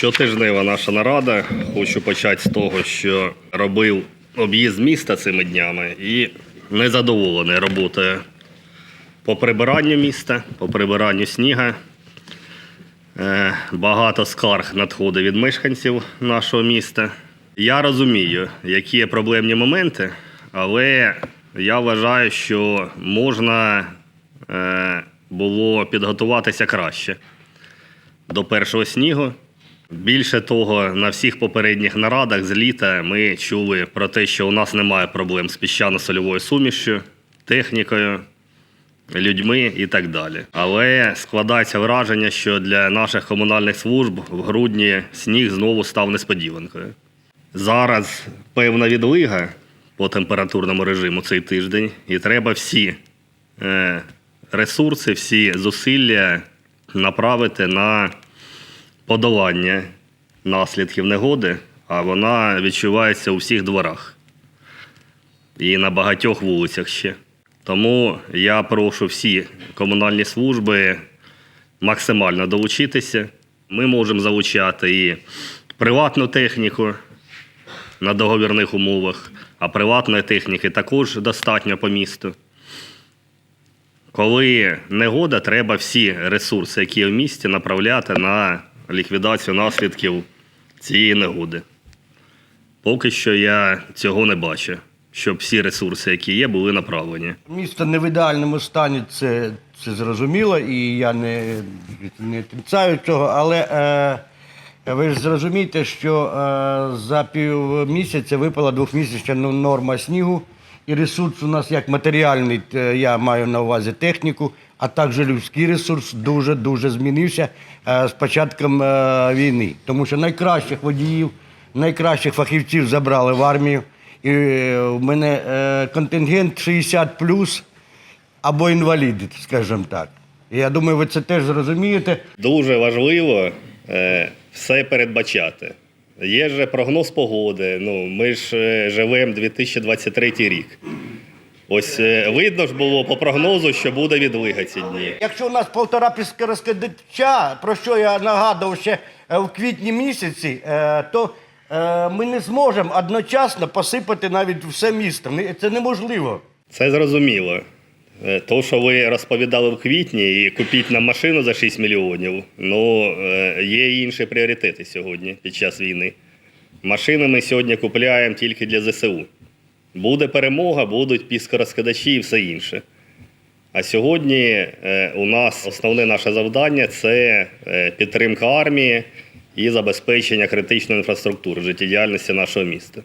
Щотижнева наша нарада. Хочу почати з того, що робив об'їзд міста цими днями і незадоволений роботою по прибиранню міста, по прибиранню сніга. Е, Багато скарг надходить від мешканців нашого міста. Я розумію, які є проблемні моменти, але я вважаю, що можна е, було підготуватися краще до першого снігу. Більше того, на всіх попередніх нарадах з літа ми чули про те, що у нас немає проблем з піщано-сольовою сумішю, технікою, людьми і так далі. Але складається враження, що для наших комунальних служб в грудні сніг знову став несподіванкою. Зараз певна відлига по температурному режиму цей тиждень, і треба всі е, ресурси, всі зусилля направити на подолання наслідків негоди, а вона відчувається у всіх дворах і на багатьох вулицях ще. Тому я прошу всі комунальні служби максимально долучитися. Ми можемо залучати і приватну техніку на договірних умовах, а приватної техніки також достатньо по місту. Коли негода, треба всі ресурси, які є в місті, направляти на ліквідацію наслідків цієї негоди. Поки що я цього не бачу, щоб всі ресурси, які є, були направлені. Місто не в ідеальному стані, це, це зрозуміло, і я не, не отрицаю цього, але е, ви ж зрозумієте, що е, за півмісяця випала двохмісячна норма снігу, і ресурс у нас як матеріальний, е, я маю на увазі техніку, а також людський ресурс дуже-дуже змінився е, з початком е, війни. Тому що найкращих водіїв, найкращих фахівців забрали в армію. І в мене контингент 60 плюс або інваліди, скажімо так. Я думаю, ви це теж зрозумієте. Дуже важливо все передбачати. Є же прогноз погоди. Ну, ми ж е, живемо 2023 рік. Ось е, видно ж було по прогнозу, що буде відлига ці дні. Якщо у нас полтора розкидача, про що я нагадував ще е, в квітні місяці, то ми не зможемо одночасно посипати навіть все місто. Це неможливо. Це зрозуміло. Е, То, що ви розповідали в квітні, і купіть нам машину за 6 мільйонів, ну е, є інші пріоритети сьогодні під час війни. Машини ми сьогодні купуємо тільки для ЗСУ. Буде перемога, будуть піскорозкидачі і все інше. А сьогодні е, у нас основне наше завдання це підтримка армії і забезпечення критичної інфраструктури життєдіяльності нашого міста.